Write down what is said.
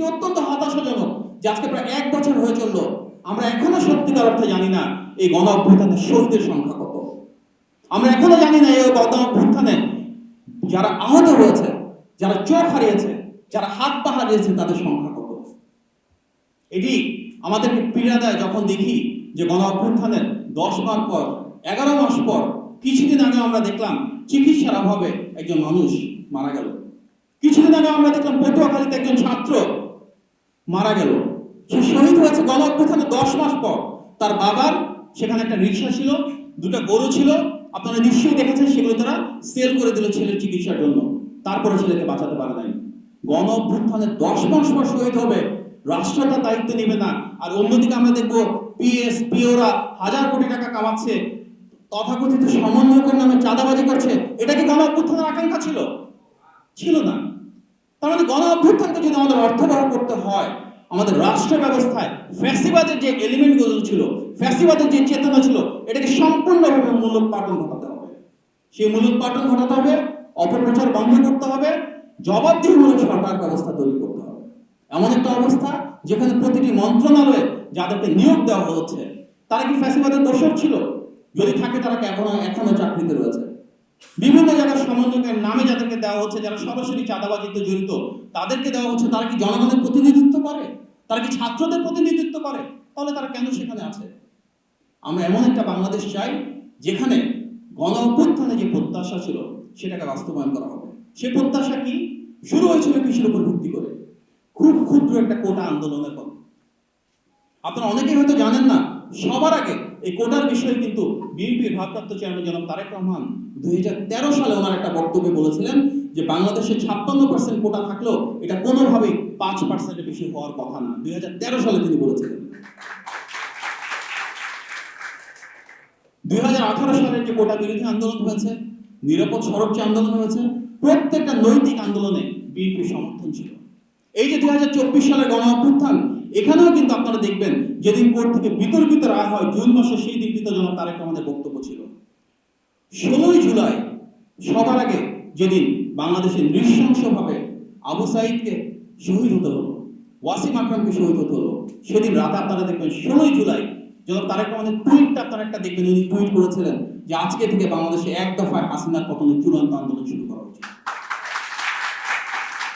এটি অত্যন্ত হতাশাজনক যে আজকে প্রায় এক বছর হয়ে চলল। আমরা এখনও সত্যিকার অর্থে জানি না এই গণ অভ্যুত্থানের শহীদের সংখ্যা কত। আমরা এখনও জানি না এই গণ অভ্যুত্থানে যারা আহত হয়েছে, যারা চোখ হারিয়েছে, যারা হাত পা হারিয়েছে তাদের সংখ্যা কত। এটি আমাদেরকে পীড়া দেয় যখন দেখি যে গণ অভ্যুত্থানের দশ মাস পর, এগারো মাস পর, কিছুদিন আগে আমরা দেখলাম চিকিৎসার অভাবে একজন মানুষ মারা গেল। কিছুদিন আগে আমরা দেখলাম পটুয়াখালীতে একজন ছাত্র মারা গেল। সে শহীদ হয়েছে গণ অভ্যুত্থানের দশ মাস পর। তার বাবার সেখানে একটা রিক্সা ছিল, দুটো গরু ছিল। আপনারা নিশ্চয়ই দেখেছেন, সেগুলো তারা সেল করে দিল ছেলের চিকিৎসার জন্য। তারপরে ছেলেকে বাঁচাতে পারে নাই। গণ অভ্যুত্থানের দশ মাস পর শহীদ হবে। রাষ্ট্র তার দায়িত্ব নেবে না। আর অন্যদিকে আমরা দেখব পিএস পিওরা হাজার কোটি টাকা কামাচ্ছে। তথাকথিত সমন্বয়কের নামে চাঁদাবাজি করছে। এটা কি গণ অভ্যুত্থানের আকাঙ্ক্ষা ছিল? ছিল না। তার মানে গণ অভ্যুত্থানকে যদি আমাদের অর্থবহ করতে হয়, আমাদের রাষ্ট্র ব্যবস্থায় ফ্যাসিবাদের যে এলিমেন্টগুলো ছিল, ফ্যাসিবাদের যে চেতনা ছিল, এটাকে সম্পূর্ণভাবে মূলোৎপাটন ঘটাতে হবে। সেই মূলোৎপাটন ঘটাতে হবে, অপপ্রচার বন্ধ করতে হবে জবাবদিহিমূলক সরকার ব্যবস্থা তৈরি করতে হবে। এমন একটা অবস্থা যেখানে প্রতিটি মন্ত্রণালয়ে যাদেরকে নিয়োগ দেওয়া হচ্ছে, তারা কি ফ্যাসিবাদের দোষক ছিল? যদি থাকে তারা এখনও এখনও চাকরিতে রয়েছে? বিভিন্ন জায়গায় সমন্বয়কের নামে যাদেরকে দেওয়া হচ্ছে, যারা সরাসরি চাঁদাবাজিতে জড়িত, তাদেরকে দেওয়া হচ্ছে, তারা কি জনগণের প্রতিনিধিত্ব করে? তারা কি ছাত্রদের প্রতিনিধিত্ব করে? তাহলে তারা কেন সেখানে আছে? আমরা এমন একটা বাংলাদেশ চাই, যেখানে গণ অভ্যুত্থানে যে প্রত্যাশা ছিল, সেটাকে বাস্তবায়ন করা হবে। সে প্রত্যাশা কি? শুরু হয়েছিল কৃষির উপর ভিত্তি করে। খুব ক্ষুদ্র একটা কোটা আন্দোলনের পর। আপনারা অনেকেই হয়তো জানেন না, সবার আগে এই কোটার বিষয়ে কিন্তু বিএনপির ভারপ্রাপ্ত চেয়ারম্যান জনাব তারেক রহমান দুই হাজার তেরো সালে ওনার একটা বক্তব্যে বলেছিলেন যে বাংলাদেশে ছাপ্পান্ন পার্সেন্ট কোটা থাকলেও এটা কোনোভাবেই পাঁচ পার্সেন্টের বেশি হওয়ার কথা না। দুই সালে তিনি বলেছিলেন। দুই সালের যে কোটা বিরোধী আন্দোলন হয়েছে, নিরাপদ সড়ক যে আন্দোলন হয়েছে, প্রত্যেকটা নৈতিক আন্দোলনে বিএনপির সমর্থন ছিল। এই যে দুই সালের গণ অভ্যুত্থান, এখানেও কিন্তু আপনারা দেখবেন যেদিন কোর্ট থেকে বিতর্কিত রায় হয়, জুন মাসে সেই দিনটিতে জনাব তারেক রহমানের বক্তব্য ছিল। ষোলোই জুলাই, সবার আগে যেদিন বাংলাদেশে নৃশংসভাবে আবু সাইদকে শহীদ হতে হলো, ওয়াসিম আকরামকে শহীদ হতে হলো, সেদিন রাতে আপনারা দেখবেন ষোলোই জুলাই, যখন একটা রহমানের টুইটটা আপনারা একটা দেখবেন উনি টুইট করেছিলেন যে আজকে থেকে বাংলাদেশে এক দফায় হাসিনার পতনের চূড়ান্ত আন্দোলন শুরু করা উচিত।